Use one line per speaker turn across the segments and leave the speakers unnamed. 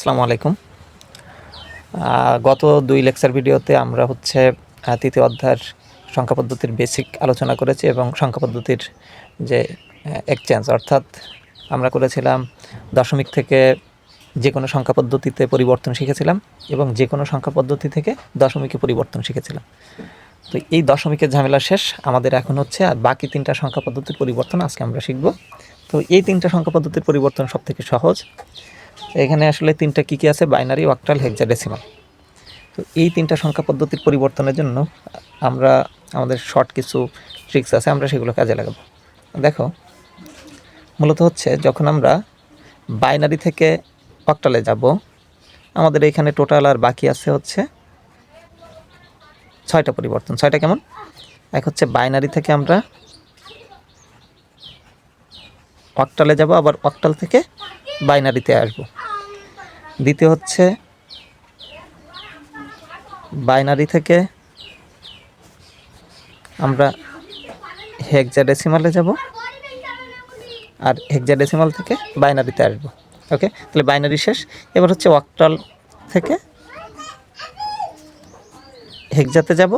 আসসালামু আলাইকুম। গত দুই লেকচার ভিডিওতে আমরা হচ্ছে তৃতীয় অধ্যায়ের সংখ্যা পদ্ধতির বেসিক আলোচনা করেছি এবং সংখ্যা পদ্ধতির যে এক্সচেঞ্জ অর্থাৎ আমরা করেছিলাম দশমিক থেকে যে কোনো সংখ্যা পদ্ধতিতে পরিবর্তন শিখেছিলাম এবং যে কোনো সংখ্যা পদ্ধতি থেকে দশমিকে পরিবর্তন শিখেছিলাম। তো এই দশমিকের ঝামেলা শেষ, আমাদের এখন হচ্ছে আর বাকি তিনটা সংখ্যা পদ্ধতির পরিবর্তন আজকে আমরা শিখব। তো এই তিনটা সংখ্যা পদ্ধতির পরিবর্তন সব থেকে সহজ। এখানে আসলে তিনটা কী কী আছে? বাইনারি অক্টাল হেক্সাডেসিমাল তো এই তিনটা সংখ্যা পদ্ধতির পরিবর্তনের জন্য আমরা আমাদের শর্ট কিছু ট্রিক্স আছে, আমরা সেগুলো কাজে লাগাবো। দেখো, মূলত হচ্ছে যখন আমরা বাইনারি থেকে অক্টালে যাব, আমাদের এখানে টোটাল আর বাকি আছে হচ্ছে ছয়টা পরিবর্তন। ছয়টা কেমন? এক হচ্ছে বাইনারি থেকে আমরা অক্টালে যাব, আবার অক্টাল থেকে বাইনারিতে আসব। দ্বিতীয় হচ্ছে, বাইনারি থেকে আমরা হেক্সাডেসিমালে যাব আর হেক্সাডেসিমাল থেকে বাইনারিতে আসব। ওকে? তাহলে বাইনারি শেষ। এবার হচ্ছে অক্টাল থেকে হেক্সাতে যাব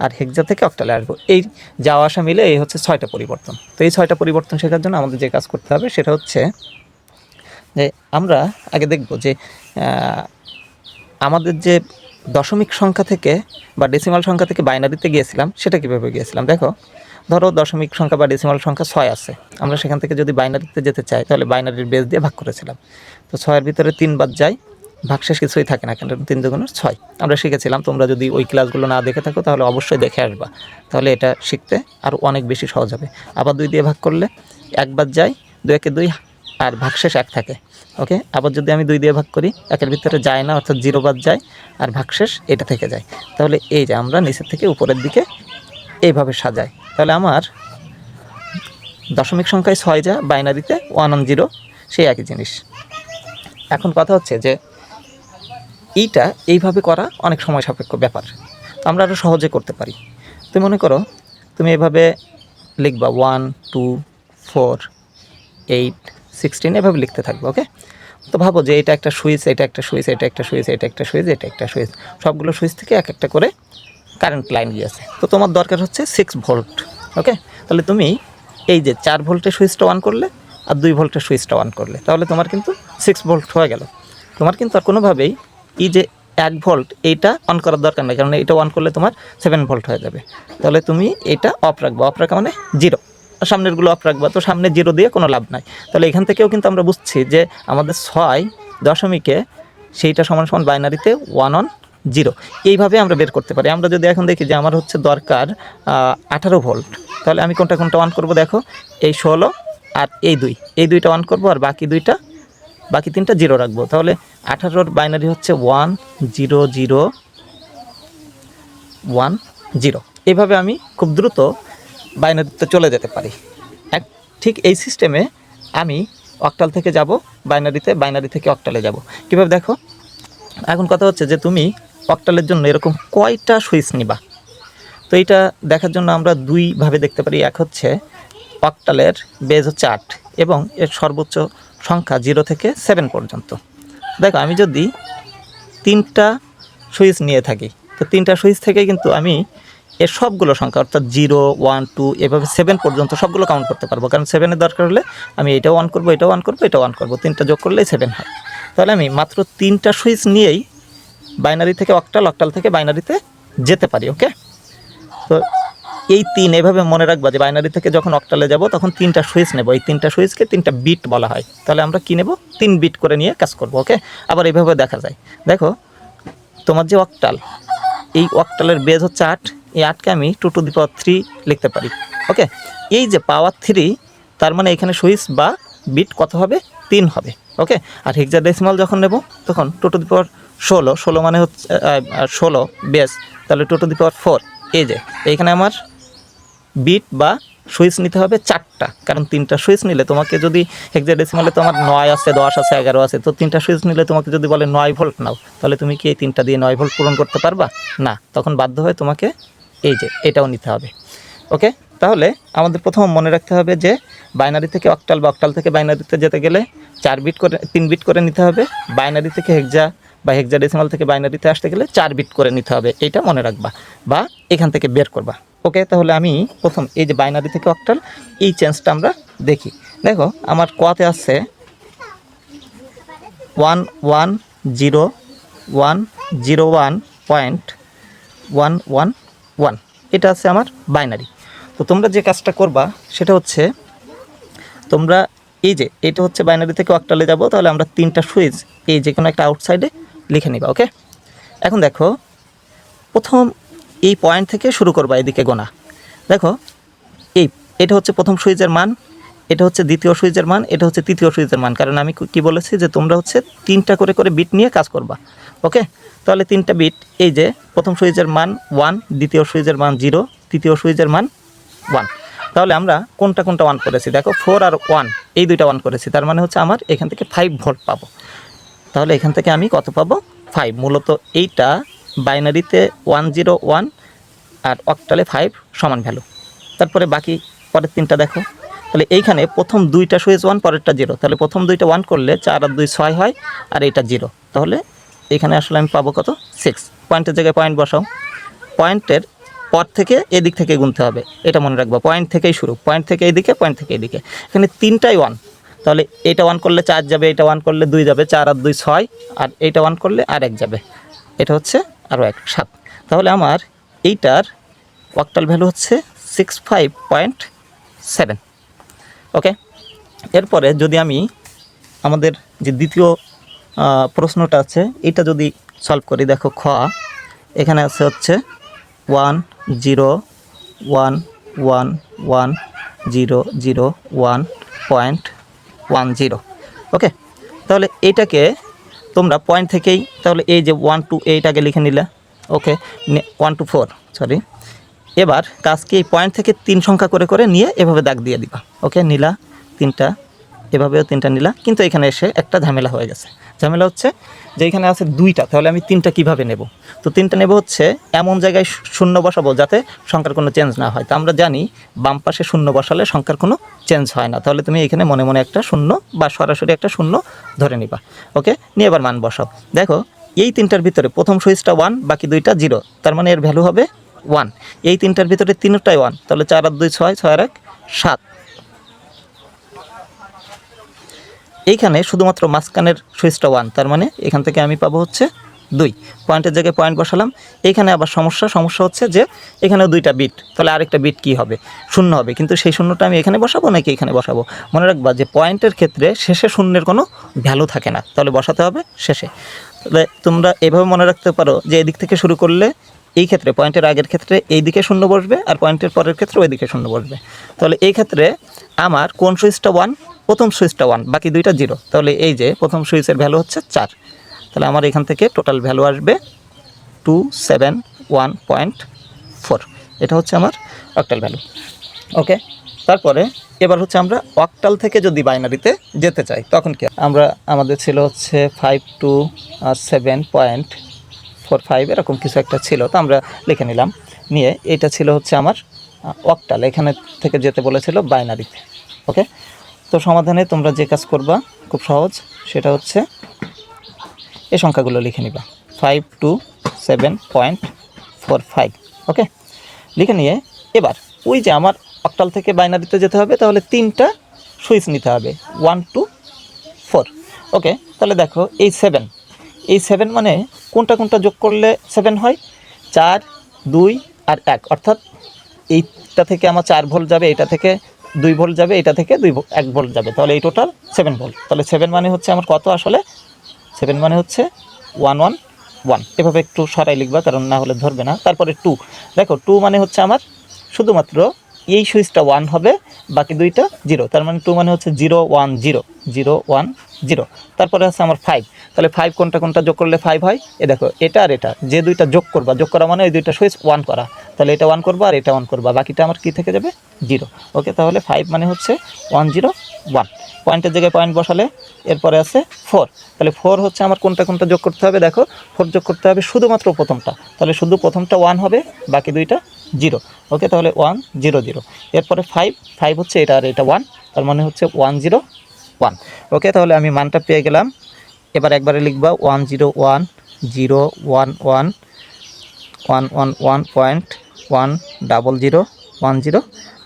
আর হেক্সা থেকে অক্টালে আসব। এই যাওয়া আসা মিলে এই হচ্ছে ছয়টা পরিবর্তন। তো এই ছয়টা পরিবর্তন শেখার জন্য আমাদের যে কাজ করতে হবে সেটা হচ্ছে যে আমরা আগে দেখব যে আমাদের যে দশমিক সংখ্যা থেকে বা ডেসিমাল সংখ্যা থেকে বাইনারিতে গিয়েছিলাম, সেটা কীভাবে গিয়েছিলাম? দেখো, ধরো দশমিক সংখ্যা বা ডেসিমাল সংখ্যা ছয় আছে। আমরা সেখান থেকে যদি বাইনারিতে যেতে চাই, তাহলে বাইনারির বেস দিয়ে ভাগ করেছিলাম। তো ছয়ের ভিতরে তিনবার যাই ভাগশেষ কিছুই থাকে না কেন? তিন দুগুণের ছয়। আমরা শিখেছিলাম, তোমরা যদি ওই ক্লাসগুলো না দেখে থাকো, তাহলে অবশ্যই দেখে আসবা। তাহলে এটা শিখতে আরও অনেক বেশি সহজ হবে। আবার দুই দিয়ে ভাগ করলে একবার যাই দুই একে দুই, আর ভাগশেষ এক থাকে। ওকে? আবার যদি আমি দুই দিয়ে ভাগ করি, একের ভিতরে যায় না, অর্থাৎ জিরো বাদ যায়, আর ভাগশেষ এটা থেকে যায়। তাহলে এই যে আমরা নিচের থেকে উপরের দিকে এইভাবে সাজাই। তাহলে আমার দশমিক সংখ্যায় ছয় যা, বাইনারিতে ওয়ান অন জিরো সেই একই জিনিস। এখন কথা হচ্ছে যে এইটা এইভাবে করা অনেক সময় সাপেক্ষ ব্যাপার। তো আমরা আরও সহজে করতে পারি। তুমি মনে করো, তুমি এভাবে লিখবা one two four eight sixteen এভাবে লিখতে থাকবে, ওকে? তো ভাবো যে এটা একটা সুইচ, এটা একটা সুইচ, এটা একটা সুইচ, এটা একটা সুইচ, এটা একটা সুইচ। সবগুলো সুইচ থেকে এক একটা করে কারেন্ট লাইন গিয়েছে। তো তোমার দরকার হচ্ছে সিক্স ভোল্ট ওকে তাহলে তুমি এই যে চার ভোল্টের সুইচটা অন করলে আর দুই ভোল্টের সুইচটা অন করলে, তাহলে তোমার কিন্তু সিক্স ভোল্ট হয়ে গেল। তোমার কিন্তু আর কোনোভাবেই এই যে এক ভোল্ট এইটা অন করার দরকার নেই, কারণ এটা অন করলে তোমার সেভেন ভোল্ট হয়ে যাবে। তাহলে তুমি এটা অফ রাখবা অফ রাখা মানে জিরো সামনেরগুলো অফ রাখবা, তো সামনে জিরো দিয়ে কোনো লাভ নাই। তাহলে এখান থেকেও কিন্তু আমরা বুঝছি যে আমাদের ছয় দশমিকে সেইটা সমান সমান বাইনারিতে ওয়ান অন জিরো এইভাবে আমরা বের করতে পারি। আমরা যদি এখন দেখি যে আমার হচ্ছে দরকার আঠারো ভোল্ট তাহলে আমি কোনটা কোনটা অন করব দেখো? এই ষোলো আর এই দুই। এই দুইটা অন করব আর বাকি দুইটা, বাকি তিনটা জিরো রাখব। তাহলে আঠারোর বাইনারি হচ্ছে one zero zero one zero এভাবে আমি খুব দ্রুত বাইনারিতে চলে যেতে পারি। এক, ঠিক এই সিস্টেমে আমি অক্টাল থেকে যাব বাইনারিতে বাইনারি থেকে অক্টালে যাব। কীভাবে দেখো? এখন কথা হচ্ছে যে তুমি অক্টালের জন্য এরকম কয়টা সুইচ নিবা? তো এটা দেখার জন্য আমরা দুইভাবে দেখতে পারি। এক হচ্ছে অক্টালের বেজ হচ্ছে আট এবং এর সর্বোচ্চ সংখ্যা জিরো থেকে সেভেন পর্যন্ত। দেখো, আমি যদি তিনটা সুইচ নিয়ে থাকি, তো তিনটা সুইচ থেকে কিন্তু আমি এর সবগুলো সংখ্যা, অর্থাৎ জিরো, ওয়ান, টু, এভাবে সেভেন পর্যন্ত সবগুলো কাউন্ট করতে পারব। কারণ সেভেনের দরকার হলে আমি এটাও অন করব এটাও অন করব এটাও অন করব। তিনটা যোগ করলেই সেভেন হয়। তাহলে আমি মাত্র তিনটা সুইচ নিয়েই বাইনারি থেকে অক্টাল অকটাল থেকে বাইনারিতে যেতে পারি ওকে তো এই তিন এভাবে মনে রাখবা যে বাইনারি থেকে যখন অক্টালে যাব, তখন তিনটা সুইচ নেব। এই তিনটা সুইচকে তিনটা বিট বলা হয়। তাহলে আমরা কী নেব? তিন বিট করে নিয়ে কাজ করব ওকে আবার এইভাবে দেখা যায়। দেখো, তোমার যে অক্টাল এই অক্টালের বেজ হচ্ছে আট এই আটকে আমি two to the power three লিখতে পারি। ওকে? এই যে পাওয়ার থ্রি, তার মানে এখানে সুইচ বা বিট কত হবে? তিন হবে। ওকে? আর হেক্সা ডেসিমাল যখন নেব, তখন টু টু দি পাওয়ার ষোলো ষোলো মানে হচ্ছে ষোলো বেস তাহলে two to the power four. এই যে, এইখানে আমার বিট বা সুইচ নিতে হবে চারটা, কারণ তিনটা সুইচ নিলে তোমাকে যদি হেক্সাডেসিমালে তোমার নয় আছে, দশ আছে, এগারো আছে, তো তিনটা সুইচ নিলে তোমাকে যদি বলে নয় ভোল্ট নাও, তাহলে তুমি কি এই তিনটা দিয়ে নয় ভোল্ট পূরণ করতে পারবা? না। তখন বাধ্য হয়ে তোমাকে এই যে, এটাও নিতে হবে। ওকে তাহলে আমাদের প্রথম মনে রাখতে হবে যে, বাইনারি থেকে অক্টাল বা অক্টাল থেকে বাইনারিতে যেতে গেলে চার বিট করে, তিন বিট করে নিতে হবে। বাইনারি থেকে হেক্সা বা হেক্সা ডেসিমাল থেকে বাইনারিতে আসতে গেলে চার বিট করে নিতে হবে। এটা মনে রাখবা বা এখান থেকে বের করবা। ওকে তাহলে আমি প্রথম এই যে বাইনারি থেকে অক্টাল, এই চেঞ্জটা আমরা দেখি। দেখো, আমার কোয়াতে আছে one one zero one zero one point one one one এটা আছে আমার বাইনারি তো তোমরা যে কাজটা করবা, সেটা হচ্ছে তোমরা এই যে, এটা হচ্ছে বাইনারি থেকে অক্টালে যাব, তাহলে আমরা তিনটা সুইচ এই যে কোনো একটা আউটসাইডে লিখে নিবা ওকে এখন দেখো, প্রথম এই পয়েন্ট থেকে শুরু করবা এদিকে গোনা। দেখো, এই, এটা হচ্ছে প্রথম সুইচের মান এটা হচ্ছে দ্বিতীয় সুইচের মান, এটা হচ্ছে তৃতীয় সুইচের মান। কারণ আমি কি বলেছি যে তোমরা হচ্ছে তিনটা করে করে বিট নিয়ে কাজ করবা। ওকে তাহলে তিনটা বিট এই যে প্রথম সুইচের মান ওয়ান দ্বিতীয় সুইচের মান জিরো তৃতীয় সুইচের মান ওয়ান তাহলে আমরা কোনটা কোনটা ওয়ান করেছি? দেখো ফোর আর ওয়ান এই দুইটা ওয়ান করেছি। তার মানে হচ্ছে আমার এখান থেকে ফাইভ ভোল্ট পাবো। তাহলে এখান থেকে আমি কত পাবো? ফাইভ মূলত এইটা বাইনারিতে ওয়ান জিরো ওয়ান আর অক্টালে ফাইভ সমান ভ্যালু তারপরে বাকি পরের তিনটা দেখো। তাহলে এইখানে প্রথম দুইটা সুইচ ওয়ান পরেরটা জিরো তাহলে প্রথম দুইটা ওয়ান করলে চার আর দুই ছয় হয়, আর এইটা জিরো তাহলে এখানে আসলে আমি পাবো কত? সিক্স পয়েন্টের জায়গায় পয়েন্ট বসাও। পয়েন্টের পর থেকে এদিক থেকে গুনতে হবে। এটা মনে রাখব পয়েন্ট থেকেই শুরু। পয়েন্ট থেকে এদিকে পয়েন্ট থেকে এদিকে। এখানে তিনটাই ওয়ান তাহলে এটা ওয়ান করলে চার যাবে, এটা ওয়ান করলে দুই যাবে, চার আর দুই ছয়, আর এইটা ওয়ান করলে আর এক যাবে। এটা হচ্ছে আরও এক, সাত। তাহলে আমার এইটার ওয়াক্টাল ভ্যালু হচ্ছে six five point seven okay এরপরে যদি আমি আমাদের যে দ্বিতীয় প্রশ্নটা আছে, এটা যদি সলভ করি, দেখো খ, এখানে আছে হচ্ছে one zero one one one zero zero one point one zero okay তাহলে এইটাকে তোমরা পয়েন্ট থেকেই, তাহলে এই যে ওয়ান টু এইটাকে লিখে নিলে। Okay one two four sorry এবার কাজকে এই পয়েন্ট থেকে তিন সংখ্যা করে করে নিয়ে এভাবে দাগ দিয়ে দিবা। ওকে নিলা তিনটা, এভাবেও তিনটা নিলা, কিন্তু এখানে এসে একটা ঝামেলা হয়ে গেছে। ঝামেলা হচ্ছে যে এখানে আছে দুইটা, তাহলে আমি তিনটা কীভাবে নেব? তো তিনটা নেব হচ্ছে এমন জায়গায় শূন্য বসাবো যাতে সংখ্যার কোনো চেঞ্জ না হয়। তো আমরা জানি বাম পাশে শূন্য বসালে সংখ্যার কোনো চেঞ্জ হয় না। তাহলে তুমি এখানে মনে মনে একটা শূন্য বা সরাসরি একটা শূন্য ধরে নিবা। ওকে নিয়ে এবার মান বসাও। দেখো, এই তিনটার ভিতরে প্রথম সুইচটা ওয়ান বাকি দুইটা জিরো তার মানে এর ভ্যালু হবে ওয়ান। এই তিনটার ভিতরে তিনটাই ওয়ান। তাহলে চার আর দুই ছয় ছয় আর এক, সাত। এইখানে শুধুমাত্র মাঝখানের সুইচটা ওয়ান। তার মানে এখান থেকে আমি পাবো হচ্ছে দুই। পয়েন্টের জায়গায় পয়েন্ট বসালাম। এইখানে আবার সমস্যা সমস্যা হচ্ছে যে এখানেও দুইটা বিট। তাহলে আরেকটা বিট কি হবে? শূন্য হবে। কিন্তু সেই শূন্যটা আমি এখানে বসাবো নাকি এখানে বসাবো? মনে রাখবা যে পয়েন্টের ক্ষেত্রে শেষে শূন্যের কোনো ভ্যালু থাকে না। তাহলে বসাতে হবে শেষে। তাহলে তোমরা এভাবে মনে রাখতে পারো যে এদিক থেকে শুরু করলে এই ক্ষেত্রে, পয়েন্টের আগের ক্ষেত্রে এই দিকে শূন্য বসবে আর পয়েন্টের পরের ক্ষেত্রে ওই দিকে শূন্য বসবে। তাহলে এই ক্ষেত্রে আমার কোন সুইচটা ওয়ান? প্রথম সুইচটা ওয়ান, বাকি দুইটা জিরো। তাহলে এই যে প্রথম সুইচের ভ্যালু হচ্ছে চার। তাহলে আমার এখান থেকে টোটাল ভ্যালু আসবে two seven one point four. এটা হচ্ছে আমার অক্টাল ভ্যালু। ওকে? তারপরে এবার হচ্ছে আমরা অক্টাল থেকে যদি বাইনারিতে যেতে চাই, তখন কি? আমরা, আমাদের ছিল হচ্ছে five two seven point four five এরকম কিছু একটা ছিল, তো আমরা লিখে নিলাম। নিয়ে এটা ছিল হচ্ছে আমার অক্টাল এখানে থেকে যেতে বলেছিল বাইনারিতে ওকে তো সমাধানে তোমরা যে কাজ করবা, খুব সহজ, সেটা হচ্ছে এই সংখ্যাগুলো লিখে নিবা। Five two seven point four five okay লিখে নিয়ে এবার ওই যে আমার অকটাল থেকে বাইনারিতে যেতে হবে, তাহলে তিনটা সুইচ নিতে হবে। ওয়ান টু ফোর ওকে তাহলে দেখো এই সেভেন এই সেভেন মানে কোনটা কোনটা যোগ করলে সেভেন হয়? চার, দুই আর এক। অর্থাৎ এইটা থেকে আমার চার ভোল্ট যাবে এটা থেকে দুই ভোল্ট যাবে এটা থেকে দুই এক ভোল্ট যাবে। তাহলে এই টোটাল সেভেন ভোল্ট তাহলে সেভেন মানে হচ্ছে আমার কত আসলে? সেভেন মানে হচ্ছে ওয়ান ওয়ান ওয়ান এভাবে একটু সরাই লিখবা, কারণ না হলে ধরবে না। তারপরে টু দেখো টু মানে হচ্ছে আমার শুধুমাত্র এই সুইচটা ওয়ান হবে, বাকি দুইটা জিরো তার মানে টু মানে হচ্ছে zero one zero zero one zero তারপরে আছে আমার ফাইভ তাহলে ফাইভ কোনটা কোনটা যোগ করলে ফাইভ হয়? এ দেখো, এটা আর এটা। যে দুইটা যোগ করবা, যোগ করা মানে এই দুইটা সুইচ ওয়ান করা। তাহলে এটা ওয়ান করবা আর এটা ওয়ান করবা। বাকিটা আমার কি থেকে যাবে? জিরো ওকে তাহলে ফাইভ মানে হচ্ছে ওয়ান জিরো ওয়ান পয়েন্টের জায়গায় পয়েন্ট বসালে এরপরে আছে ফোর তাহলে ফোর হচ্ছে আমার কোনটা কোনটা যোগ করতে হবে? দেখো ফোর যোগ করতে হবে শুধুমাত্র প্রথমটা। তাহলে শুধু প্রথমটা ওয়ান হবে, বাকি দুইটা জিরো। ওকে, তাহলে ওয়ান, জিরো জিরো। এরপরে ফাইভ ফাইভ হচ্ছে এটা আর এটা ওয়ান, তার মানে হচ্ছে ওয়ান, জিরো, ওয়ান। ওকে, তাহলে আমি মানটা পেয়ে গেলাম। এবার একবারে লিখবা, one, zero one zero, one one one one one point one, double zero, one zero,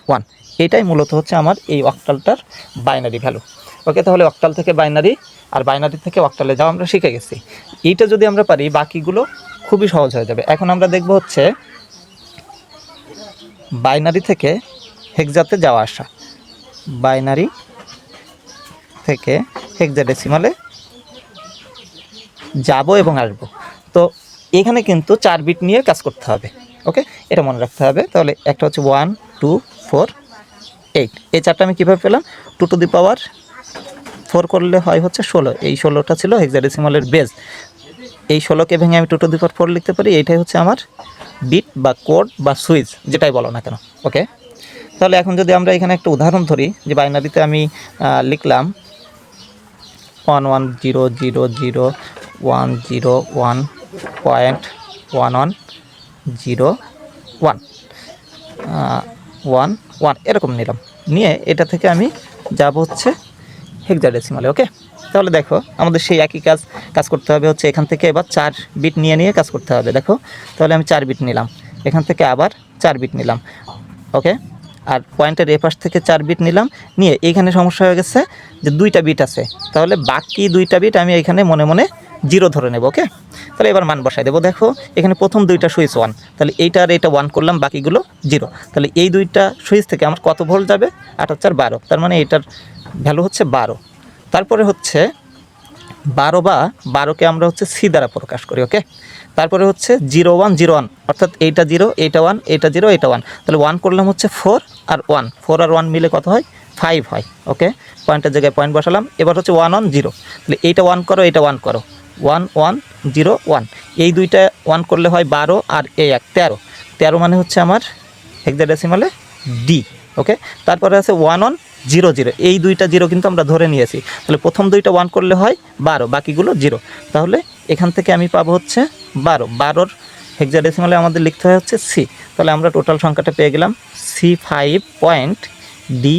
one. এটাই মূলত হচ্ছে আমার এই অক্টালটার বাইনারি ভ্যালু। ওকে, তাহলে অক্টাল থেকে বাইনারি আর বাইনারি থেকে অক্টালে যাওয়া আমরা শিখে গেছি। এইটা যদি আমরা পারি, বাকিগুলো খুবই সহজ হয়ে যাবে। এখন আমরা দেখব হচ্ছে বাইনারি থেকে হেক্সাতে যাওয়া আসা। বাইনারি থেকে হেক্সাডেসিমালে যাব এবং আসব। তো এখানে কিন্তু চার বিট নিয়ে কাজ করতে হবে, ওকে? এটা মনে রাখতে হবে। তাহলে একটা হচ্ছে ওয়ান, টু, ফোর, এইট। এই চারটা আমি কীভাবে পেলাম? Two to the power four করলে হয় হচ্ছে ষোলো। এই ষোলোটা ছিল হেক্সাডেসিমালের বেজ এই ষোলোকে ভেঙে আমি টু টু দি ফোর লিখতে পারি, এইটাই হচ্ছে আমার বিট বা কোড বা সুইচ যেটাই বলো না কেন ওকে তাহলে এখন যদি আমরা এখানে একটা উদাহরণ ধরি, যে বাইনারিতে আমি লিখলাম one one zero zero zero one zero one point one one zero one one one এরকম নিলাম। নিয়ে এটা থেকে আমি যাব হচ্ছে হেক্সাডেসিমালে ওকে তাহলে দেখো, আমাদের সেই একই কাজ কাজ করতে হবে হচ্ছে এখান থেকে এবার চার বিট নিয়ে নিয়ে কাজ করতে হবে, দেখো। তাহলে আমি চার বিট নিলাম। এখান থেকে আবার চার বিট নিলাম। ওকে আর পয়েন্টের এ পাশ থেকে চার বিট নিলাম। নিয়ে এইখানে সমস্যা হয়ে গেছে যে দুইটা বিট আছে। তাহলে বাকি দুইটা বিট আমি এখানে মনে মনে জিরো ধরে নেব ওকে তাহলে এবার মান বসাই দেবো। দেখো, এখানে প্রথম দুইটা সুইচ ওয়ান তাহলে এইটা আর এইটা ওয়ান করলাম, বাকিগুলো জিরো তাহলে এই দুইটা সুইচ থেকে আমার কত ভোল্ট যাবে? আট চার বারো। তার মানে এটার ভ্যালু হচ্ছে বারো। তারপরে হচ্ছে বারো বা বারোকে আমরা হচ্ছে সি দ্বারা প্রকাশ করি ওকে তারপরে হচ্ছে জিরো ওয়ান জিরো ওয়ান, অর্থাৎ এইটা জিরো, এইটা ওয়ান, এইটা জিরো, এইটা ওয়ান। তাহলে ওয়ান করলাম হচ্ছে ফোর আর ওয়ান। ফোর আর ওয়ান মিলে কত হয়? ফাইভ হয় ওকে পয়েন্টের জায়গায় পয়েন্ট বসালাম। এবার হচ্ছে ওয়ান ওয়ান, জিরো। তাহলে এইটা ওয়ান করো, এইটা ওয়ান করো। One one, zero, one. এই দুইটা ওয়ান করলে হয় বারো আর এই এক, তেরো। তেরো মানে হচ্ছে আমার হেক্সাডেসিমালে ডি ওকে তারপরে আছে ওয়ান ওয়ান জিরো জিরো। এই দুইটা জিরো কিন্তু আমরা ধরে নিয়েছি। তাহলে প্রথম দুইটা ওয়ান করলে হয় বারো, বাকিগুলো জিরো। তাহলে এখান থেকে আমি পাবো হচ্ছে বারো। বারোর হেক্সাডেসিমালে আমাদের লিখতে হয় হচ্ছে সি তাহলে আমরা টোটাল সংখ্যাটা পেয়ে গেলাম C five point D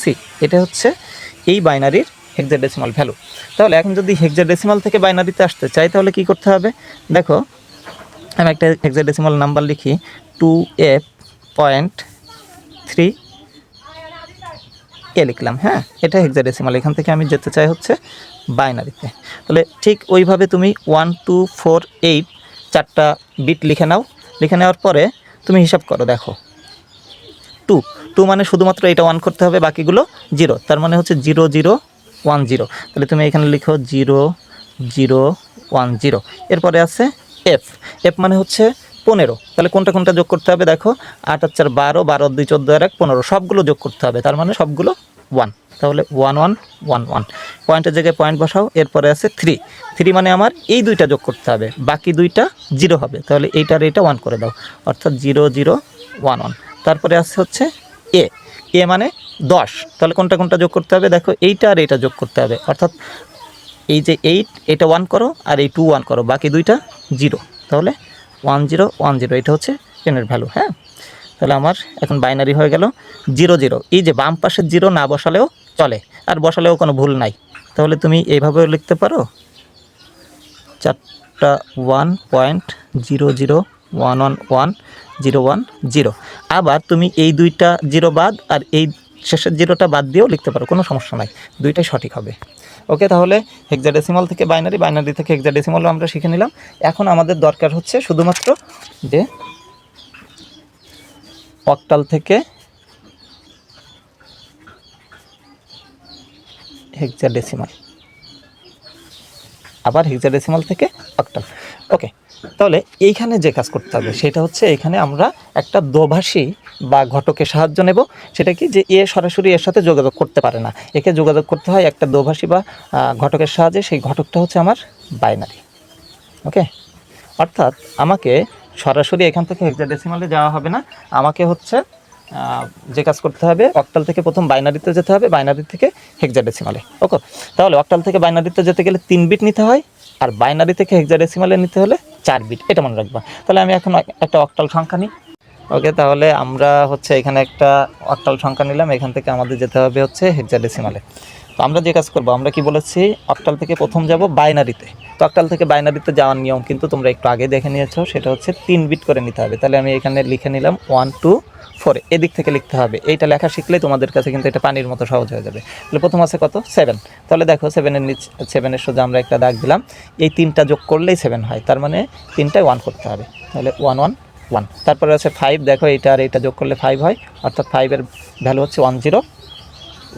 C এটা হচ্ছে এই বাইনারির হেক্সাডেসিমাল ভ্যালু তাহলে এখন যদি হেক্সাডেসিমাল থেকে বাইনারিতে আসতে চাই, তাহলে কি করতে হবে? দেখো, আমি একটা হেক্সাডেসিমাল নাম্বার লিখি two F point three A লিখলাম হ্যাঁ? এটা হেক্সাডেসিমাল এখান থেকে আমি যেতে চাই হচ্ছে বাইনারিতে তাহলে ঠিক ওইভাবে তুমি ওয়ান টু ফোর এইট চারটা বিট লিখে নাও। লিখে নেওয়ার পরে তুমি হিসাব করো, দেখো। টু টু মানে শুধুমাত্র এটা ওয়ান করতে হবে, বাকিগুলো জিরো তার মানে হচ্ছে জিরো জিরো ওয়ান জিরো তাহলে তুমি এখানে লিখো জিরো জিরো ওয়ান জিরো এরপরে আছে এফ এফ মানে হচ্ছে পনেরো। তাহলে কোনটা কোনটা যোগ করতে হবে দেখো? আট আর চার বারো বারো দুই চোদ্দ আর এক পনেরো। সবগুলো যোগ করতে হবে, তার মানে সবগুলো ওয়ান তাহলে ওয়ান ওয়ান ওয়ান ওয়ান পয়েন্টের জায়গায় পয়েন্ট বসাও, এরপরে আছে থ্রি থ্রি মানে আমার এই দুইটা যোগ করতে হবে, বাকি দুইটা জিরো হবে। তাহলে এইটার এইটা ওয়ান করে দাও, অর্থাৎ জিরো জিরো ওয়ান ওয়ান তারপরে আছে হচ্ছে এ এ মানে দশ। তাহলে কোনটা কোনটা যোগ করতে হবে? দেখো এইটা আর এইটা যোগ করতে হবে, অর্থাৎ এই যে এইট এটা ওয়ান করো আর এই টু ওয়ান করো, বাকি দুইটা জিরো তাহলে ওয়ান জিরো ওয়ান জিরো এটা হচ্ছে টেনের ভ্যালু হ্যাঁ? তাহলে আমার এখন বাইনারি হয়ে গেল জিরো জিরো এই যে বাম পাশের জিরো না বসালেও চলে, আর বসালেও কোনো ভুল নাই। তাহলে তুমি এইভাবেও লিখতে পারো, চারটা one point zero zero one one one zero one zero আবার তুমি এই দুইটা জিরো বাদ আর এই শেষের জিরোটা বাদ দিয়েও লিখতে পারো, কোনো সমস্যা নাই, দুইটাই সঠিক হবে। ওকে, তাহলে হেক্সাডেসিমাল থেকে বাইনারি বাইনারি থেকে হেক্সাডেসিমল আমরা শিখে নিলাম। এখন আমাদের দরকার হচ্ছে শুধুমাত্র যে অক্টাল থেকে হেক্সাডেসিমাল আবার হেক্সাডেসিমাল থেকে অক্টাল ওকে তাহলে এইখানে যে কাজ করতে হবে, সেটা হচ্ছে এখানে আমরা একটা দোভাষী বা ঘটকের সাহায্য নেব। সেটা কি? যে এ সরাসরি এর সাথে যোগাযোগ করতে পারে না। একে যোগাযোগ করতে হয় একটা দোভাষী বা ঘটকের সাহায্যে, সেই ঘটকটা হচ্ছে আমার বাইনারি ওকে অর্থাৎ আমাকে সরাসরি এখান থেকে হেক্সাডেসিমালে যাওয়া হবে না। আমাকে হচ্ছে যে কাজ করতে হবে, অক্টাল থেকে প্রথম বাইনারিতে যেতে হবে, বাইনারি থেকে হেক্সাডেসিমালে ওকে তাহলে অক্টাল থেকে বাইনারিতে যেতে গেলে তিন বিট নিতে হয়, আর বাইনারি থেকে হেক্সাডেসিমালে নিতে হলে চার বিট এটা মনে রাখবা। তাহলে আমি এখন একটা অক্টাল সংখ্যা নিই। ওকে তাহলে আমরা হচ্ছে এখানে একটা অক্টাল সংখ্যা নিলাম, এখান থেকে আমাদের যেতে হবে হচ্ছে হেক্সাডেসিমালে তো আমরা যে কাজ করব, আমরা কি বলেছি, অক্টাল থেকে প্রথম যাব বাইনারিতে। তো অক্টাল থেকে বাইনারিতে যাওয়ার নিয়ম কিন্তু তোমরা একটু আগে দেখে নিয়েছো, সেটা হচ্ছে তিন বিট করে নিতে হবে। তাহলে আমি এখানে লিখে নিলাম ওয়ান টু ফোর এদিক থেকে লিখতে হবে। এইটা লেখা শিখলে তোমাদের কাছে কিন্তু এটা পানির মতো সহজ হয়ে যাবে। তাহলে প্রথম আছে কত? সেভেন তাহলে দেখো সেভেনের নিচ সেভেনের সোজা আমরা একটা দাগ দিলাম। এই তিনটা যোগ করলেই সেভেন হয়। তার মানে তিনটায় ওয়ান করতে হবে। তাহলে ওয়ান ওয়ান ওয়ান তারপরে আছে ফাইভ দেখো এইটা আর এইটা যোগ করলে ফাইভ হয়। অর্থাৎ ফাইভের ভ্যালু হচ্ছে one zero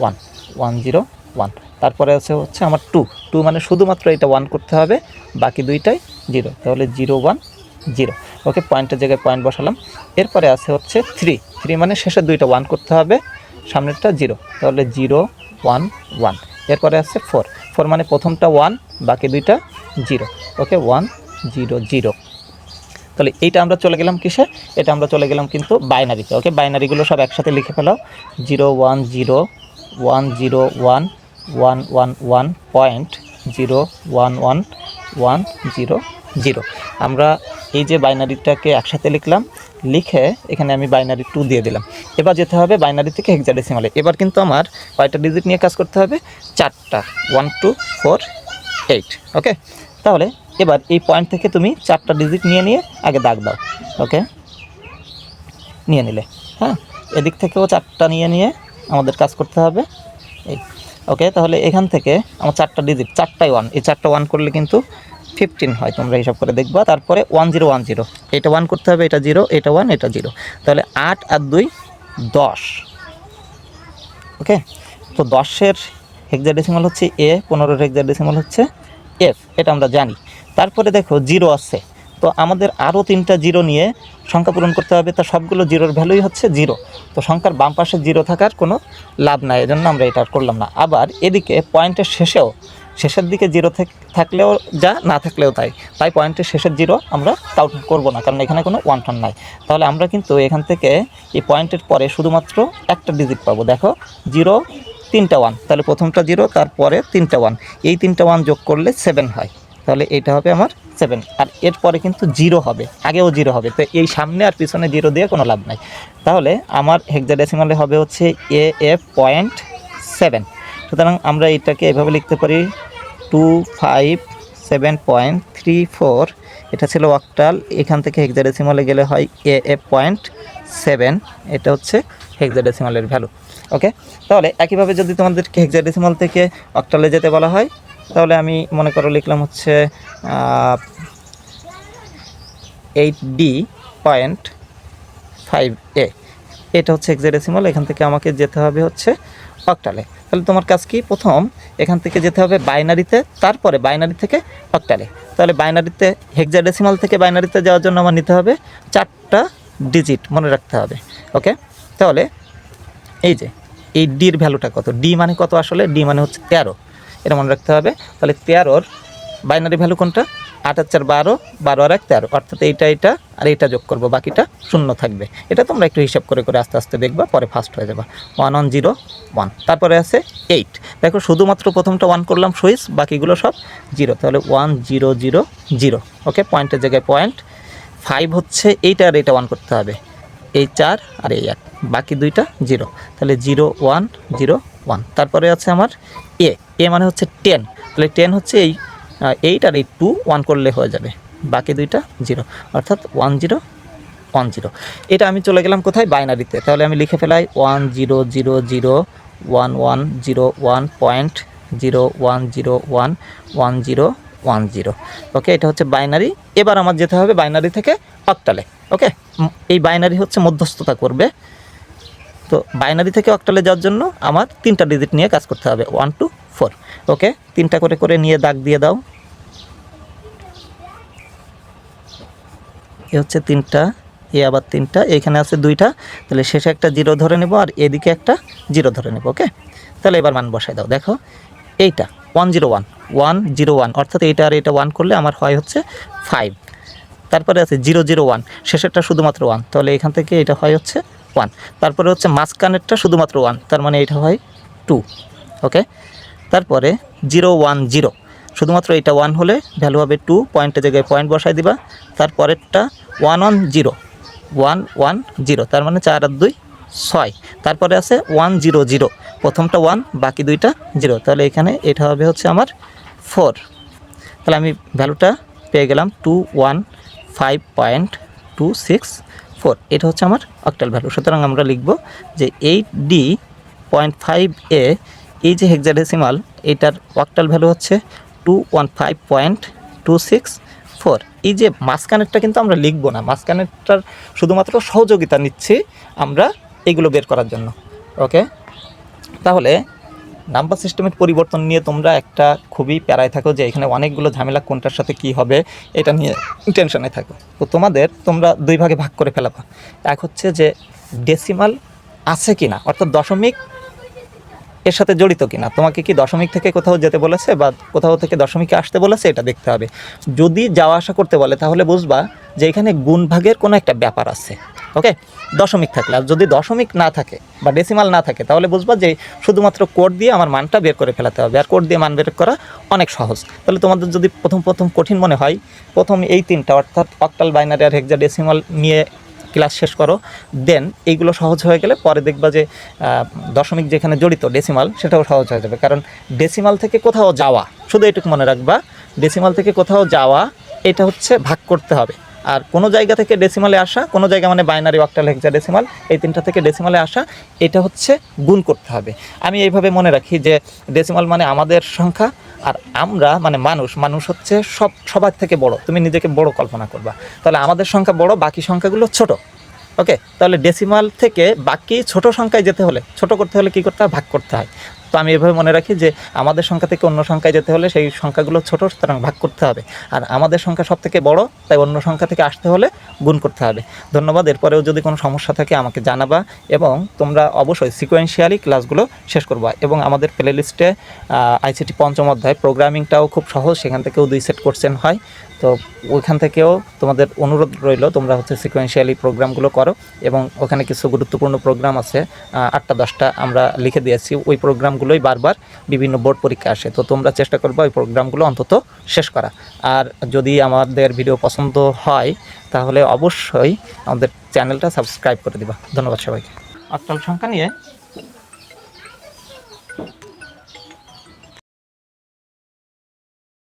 one one zero one তারপরে আছে হচ্ছে আমার টু টু মানে শুধুমাত্র এটা ওয়ান করতে হবে, বাকি দুইটাই জিরো তাহলে জিরো ওয়ান জিরো ওকে পয়েন্টের জায়গায় পয়েন্ট বসালাম। এরপরে আছে হচ্ছে থ্রি থ্রি মানে শেষের দুইটা ওয়ান করতে হবে, সামনেরটা জিরো তাহলে জিরো ওয়ান ওয়ান এরপরে আছে ফোর ফোর মানে প্রথমটা ওয়ান বাকি দুইটা zero okay one zero zero তাহলে এইটা আমরা চলে গেলাম কিসে? এটা আমরা চলে গেলাম কিন্তু বাইনারিতে ওকে বাইনারিগুলো সব একসাথে লিখে ফেলাও। Zero one zero one zero one one one one point zero one one one zero zero আমরা এই যে বাইনারিটাকে একসাথে লিখলাম, লিখে এখানে আমি বাইনারি টু দিয়ে দিলাম। এবার যেতে হবে বাইনারি থেকে হেক্সাডেসিমালে এবার কিন্তু আমার কয়টা ডিজিট নিয়ে কাজ করতে হবে? চারটা। One two four eight okay তাহলে এবার এই পয়েন্ট থেকে তুমি চারটা ডিজিট নিয়ে নিয়ে আগে দাগ দাও। ওকে নিয়ে নিলে। হ্যাঁ? এদিক থেকেও চারটা নিয়ে নিয়ে আমাদের কাজ করতে হবে। এই। ওকে তাহলে এখান থেকে আমার চারটা ডিজিট চারটাই ওয়ান এই চারটা ওয়ান করলে কিন্তু ফিফটিন হয়, তোমরা হিসাব করে দেখবা। তারপরে ওয়ান জিরো ওয়ান জিরো এটা ওয়ান করতে হবে, এটা জিরো এটা ওয়ান এটা জিরো তাহলে আট আর দুই, দশ। ওকে তো দশের হেক্সাডেসিমাল হচ্ছে এ পনেরোর হেক্সাডেসিমাল হচ্ছে এফ এটা আমরা জানি। তারপরে দেখো জিরো আছে। তো আমাদের আরও তিনটা জিরো নিয়ে সংখ্যা পূরণ করতে হবে। তা সবগুলো জিরোর ভ্যালুই হচ্ছে জিরো। তো সংখ্যার বাম পাশে জিরো থাকার কোনো লাভ নাই, এজন্য আমরা এটা করলাম না। আবার এদিকে পয়েন্টের শেষেও, শেষের দিকে জিরো থাকলেও যা, না থাকলেও তাই। তাই পয়েন্টের শেষের জিরো আমরা কাউন্ট করব না, কারণ এখানে কোনো ওয়ান টান নাই। তাহলে আমরা কিন্তু এখান থেকে এই পয়েন্টের পরে শুধুমাত্র একটা ডিজিট পাবো। দেখো, জিরো, তিনটা ওয়ান তাহলে প্রথমটা জিরো, তারপরে তিনটা ওয়ান এই তিনটা ওয়ান যোগ করলে সেভেন হয়। তাহলে এটা হবে আমার সেভেন আর এরপরে কিন্তু জিরো হবে, আগেও জিরো হবে। তো এই সামনে আর পিছনে জিরো দিয়ে কোনো লাভ নাই। তাহলে আমার হেক্সাডেসিমালে হবে হচ্ছে এ এফ পয়েন্ট সেভেন সুতরাং আমরা এটাকে এভাবে লিখতে পারি two five seven point three four এটা ছিল অক্টাল এখান থেকে হেক্সাডেসিমালে গেলে হয় এ এফ পয়েন্ট সেভেন এটা হচ্ছে হেক্সাডেসিমালের ভ্যালু ওকে তাহলে একইভাবে যদি তোমাদেরকে হেক্সাডেসিমাল থেকে অক্টালে যেতে বলা হয়, তাহলে আমি মনে করো লিখলাম হচ্ছে eight D point five A এটা হচ্ছে হেক্সাডেসিমাল এখান থেকে আমাকে যেতে হবে হচ্ছে অক্টালে তাহলে তোমার কাজ কি? প্রথম, এখান থেকে যেতে হবে বাইনারিতে তারপরে বাইনারি থেকে অক্টালে তাহলে বাইনারিতে হেক্সাডেসিমাল থেকে বাইনারিতে যাওয়ার জন্য আমার নিতে হবে চারটা ডিজিট মনে রাখতে হবে ওকে তাহলে এই যে, এই ডির ভ্যালুটা কত? ডি মানে কত আসলে? ডি মানে হচ্ছে তেরো। এটা মনে রাখতে হবে। তাহলে তেরোর বাইনারি ভ্যালু কোনটা? আর চার বারো বারো আর এক তেরো। অর্থাৎ এইটা এটা আর এইটা যোগ করব, বাকিটা শূন্য থাকবে। এটা তোমরা একটু হিসাব করে করে আস্তে আস্তে দেখবা, পরে ফার্স্ট হয়ে যাবা। ওয়ান ওয়ান জিরো ওয়ান তারপরে আছে এইট দেখো, শুধুমাত্র প্রথমটা ওয়ান করলাম সুইচ বাকিগুলো সব জিরো তাহলে one zero zero zero okay পয়েন্টের জায়গায় পয়েন্ট ফাইভ হচ্ছে এইটা আর এইটা ওয়ান করতে হবে। এই চার আর এই এক। বাকি দুইটা জিরো তাহলে জিরো ওয়ান জিরো ওয়ান তারপরে আছে আমার এ এ মানে হচ্ছে টেন তাহলে টেন হচ্ছে এই এইট আর এই টু ওয়ান করলে হয়ে যাবে। বাকি দুইটা জিরো অর্থাৎ ওয়ান জিরো ওয়ান জিরো এটা আমি চলে গেলাম কোথায়? বাইনারিতে। তাহলে আমি লিখে ফেলাই one zero zero zero one one zero one point zero one zero one one zero one zero okay এটা হচ্ছে বাইনারি। এবার আমার যেতে হবে বাইনারি থেকে অক্টালে ওকে এই বাইনারি হচ্ছে মধ্যস্থতা করবে। তো বাইনারি থেকে অক্টালে যাওয়ার জন্য আমার তিনটা ডিজিট নিয়ে কাজ করতে হবে। ওয়ান টু ফোর ওকে তিনটা করে করে নিয়ে দাগ দিয়ে দাও। এ হচ্ছে তিনটা, এ আবার তিনটা, এখানে আছে দুইটা। তাহলে শেষে একটা জিরো ধরে নেব আর এদিকে একটা জিরো ধরে নেব ওকে তাহলে এবার মান বসাই দাও। দেখো, এইটা one zero one one zero one অর্থাৎ এইটা আর এটা ওয়ান করলে আমার হয় হচ্ছে ফাইভ তারপরে আছে জিরো জিরো ওয়ান শেষেরটা শুধুমাত্র ওয়ান তাহলে এখান থেকে এটা হয় হচ্ছে ওয়ান তারপরে হচ্ছে মাঝখানেরটা শুধুমাত্র ওয়ান তার মানে এটা হয় টু ওকে তারপরে জিরো ওয়ান জিরো শুধুমাত্র এটা ওয়ান হলে ভ্যালু হবে টু পয়েন্টের জায়গায় পয়েন্ট বসাই দিবা, তারপরেরটা one one zero one one zero তার মানে চার আর দুই, ছয়, তারপরে আছে ওয়ান জিরো জিরো প্রথমটা ওয়ান বাকি দুইটা জিরো তাহলে এখানে এটা হবে হচ্ছে আমার ফোর তাহলে আমি ভ্যালুটা পেয়ে গেলাম two one five point two six four, এটা হচ্ছে আমার অক্টাল ভ্যালু সুতরাং আমরা লিখব যে eight D point five A এই যে হেক্সাডেসিমাল এটার অক্টাল ভ্যালু হচ্ছে two one five point two six four এই যে মাঝখানেরটা কিন্তু আমরা লিখব না, মাঝখানেরটার শুধুমাত্র সহযোগিতা নিচ্ছি আমরা এগুলো বের করার জন্য। ওকে তাহলে নাম্বার সিস্টেমের পরিবর্তন নিয়ে তোমরা একটা খুবই প্যারায় থাকো যে এখানে অনেকগুলো ঝামেলা কোনটার সাথে কি হবে, এটা নিয়ে টেনশনে থাকো। তো তোমাদের তোমরা দুই ভাগে ভাগ করে ফেলাবা। এক হচ্ছে যে ডেসিমাল আছে কি না অর্থাৎ দশমিক এর সাথে জড়িত কিনা। তোমাকে কি দশমিক থেকে কোথাও যেতে বলেছে বা কোথাও থেকে দশমিকে আসতে বলেছে, এটা দেখতে হবে। যদি যাওয়া আসা করতে বলে, তাহলে বুঝবা যে এখানে গুণ ভাগের কোনো একটা ব্যাপার আছে। ওকে দশমিক থাকলে। আর যদি দশমিক না থাকে বা ডেসিমাল না থাকে, তাহলে বুঝবা যে শুধুমাত্র কোড দিয়ে আমার মানটা বের করে ফেলাতে হবে। আর কোড দিয়ে মান বের করা অনেক সহজ। তাহলে তোমাদের যদি প্রথম প্রথম কঠিন মনে হয়, প্রথম এই তিনটা, অর্থাৎ অক্টাল, বাইনারি আর হেক্সা ডেসিমাল নিয়ে ক্লাস শেষ করো দেন এইগুলো সহজ হয়ে গেলে পরে দেখবা যে দশমিক যেখানে জড়িত ডেসিমাল সেটাও সহজ হয়ে যাবে। কারণ ডেসিমাল থেকে কোথাও যাওয়া, শুধু এটুকু মনে রাখবা ডেসিমাল থেকে কোথাও যাওয়া, এটা হচ্ছে ভাগ করতে হবে। আর কোনো জায়গা থেকে ডেসিমালে আসা, কোনো জায়গা মানে বাইনারি অক্টাল হেক্সা ডেসিমাল এই তিনটা থেকে ডেসিমালে আসা, এটা হচ্ছে গুণ করতে হবে। আমি এইভাবে মনে রাখি যে ডেসিমাল মানে আমাদের সংখ্যা, আর আমরা মানে মানুষ মানুষ হচ্ছে সব, সবার থেকে বড়। তুমি নিজেকে বড় কল্পনা করবা। তাহলে আমাদের সংখ্যা বড়, বাকি সংখ্যাগুলো ছোট। ওকে তাহলে ডেসিমাল থেকে বাকি ছোট সংখ্যায় যেতে হলে, ছোট করতে হলে কি করতে হয়? ভাগ করতে হয়। তো আমি এভাবে মনে রাখি যে আমাদের সংখ্যা থেকে অন্য সংখ্যায় যেতে হলে সেই সংখ্যাগুলো ছোট, সুতরাং ভাগ করতে হবে। আর আমাদের সংখ্যা সব থেকে বড়, তাই অন্য সংখ্যা থেকে আসতে হলে গুণ করতে হবে। ধন্যবাদ। এরপরেও যদি কোনো সমস্যা থাকে আমাকে জানাবা এবং তোমরা অবশ্যই সিকোয়েন্সিয়ালি ক্লাসগুলো শেষ করবা এবং আমাদের প্লে লিস্টে আইসিটি পঞ্চম অধ্যায় প্রোগ্রামিংটাও খুব সহজ, সেখান থেকেও দুই সেট কোশ্চেন হয়। তো ওইখান থেকেও তোমাদের অনুরোধ রইল, তোমরা হচ্ছে সিকোয়েন্সিয়ালি প্রোগ্রামগুলো করো এবং ওখানে কিছু গুরুত্বপূর্ণ প্রোগ্রাম আছে আটটা, দশটা আমরা লিখে দিয়েছি। ওই প্রোগ্রামগুলোই বারবার বিভিন্ন বোর্ড পরীক্ষা আসে। তো তোমরা চেষ্টা করবে ওই প্রোগ্রামগুলো অন্তত শেষ করা। আর যদি আমাদের ভিডিও পছন্দ হয়, তাহলে অবশ্যই আমাদের চ্যানেলটা সাবস্ক্রাইব করে দিবা। ধন্যবাদ সবাইকে। অক্টাল সংখ্যা নিয়ে